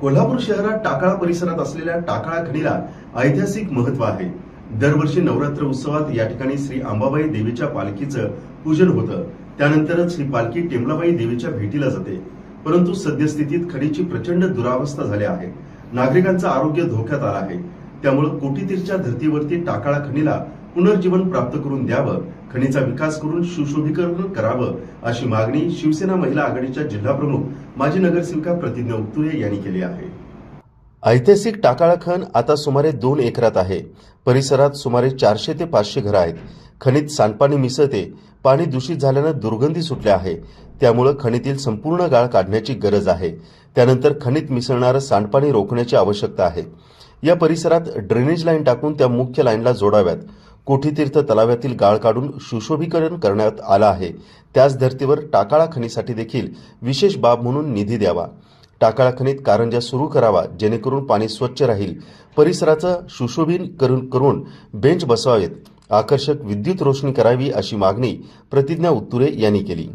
कोल्हापूर शहरात टाकाळा परिसरात असलेल्या टाकाळा खडीला ऐतिहासिक महत्त्व आहे. दरवर्षी नवरात्र उत्सवात या ठिकाणी श्री अंबाबाई देवीच्या पालखीचं पूजन होतं. त्यानंतरच ही पालखी टेमलाबाई देवीच्या भेटीला जाते. परंतु सद्यस्थितीत खडीची प्रचंड दुरावस्था झाली आहे. नागरिकांचं आरोग्य धोक्यात आलं आहे. त्यामुळे कोटीतीरच्या धर्तीवरती टाकाळा खणीला पुनर्जीवन प्राप्त करून द्यावं खणीचा विकास करून सुशोभीकरण करावं अशी मागणी शिवसेना महिला आघाडीच्या जिल्हाप्रमुख माजी नगरसेविका प्रतिज्ञा उत्तुरे यांनी केली आहे. ऐतिहासिक टाकाळा खण आता सुमारे दोन एकरात आहे. परिसरात सुमारे चारशे ते पाचशे घरं आहेत. खणीत सांडपाणी मिसळते पाणी दूषित झाल्यानं दुर्गंधी सुटले आहे. त्यामुळं खणीतील संपूर्ण गाळ काढण्याची गरज आहे. त्यानंतर खणीत मिसळणारं सांडपाणी रोखण्याची आवश्यकता आहे. या परिसरात ड्रेनेज लाईन टाकून त्या मुख्य लाईनला जोडाव्यात. कोठीतीर्थ तलाव्यातील गाळ काढून सुशोभीकरण करण्यात आलं आहे. त्याच धर्तीवर टाकाळा खणीसाठी देखील विशेष बाब म्हणून निधी द्यावा. टाकाळा खणीत कारंजा सुरू करावा जेणेकरून पाणी स्वच्छ राहील. परिसराचं सुशोभीन करून करून बेंच बसवावेत. आकर्षक विद्युत रोशनी करावी अशी मागणी प्रतिज्ञा उत्तुरे यांनी केली.